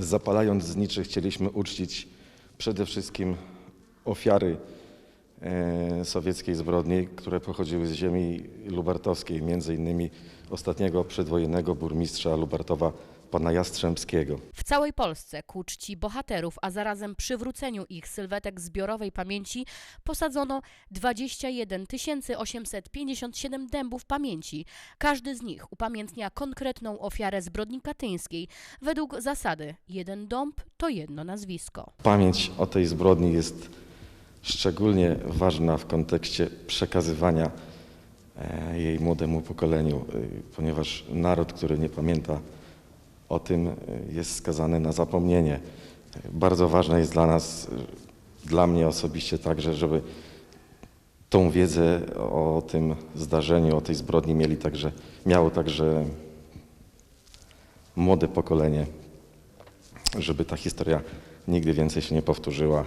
Zapalając zniczy chcieliśmy uczcić przede wszystkim ofiary e, sowieckiej zbrodni, które pochodziły z ziemi lubartowskiej, między innymi ostatniego przedwojennego burmistrza Lubartowa, pana Jastrzębskiego. W całej Polsce ku czci bohaterów, a zarazem przywróceniu ich sylwetek zbiorowej pamięci posadzono 21 857 dębów pamięci. Każdy z nich upamiętnia konkretną ofiarę zbrodni katyńskiej według zasady jeden dąb to jedno nazwisko. Pamięć o tej zbrodni jest szczególnie ważna w kontekście przekazywania e, jej młodemu pokoleniu, y, ponieważ naród, który nie pamięta o tym, y, jest skazany na zapomnienie. Bardzo ważne jest dla nas, y, dla mnie osobiście także, żeby tą wiedzę o tym zdarzeniu, o tej zbrodni mieli także, miało także młode pokolenie, żeby ta historia nigdy więcej się nie powtórzyła.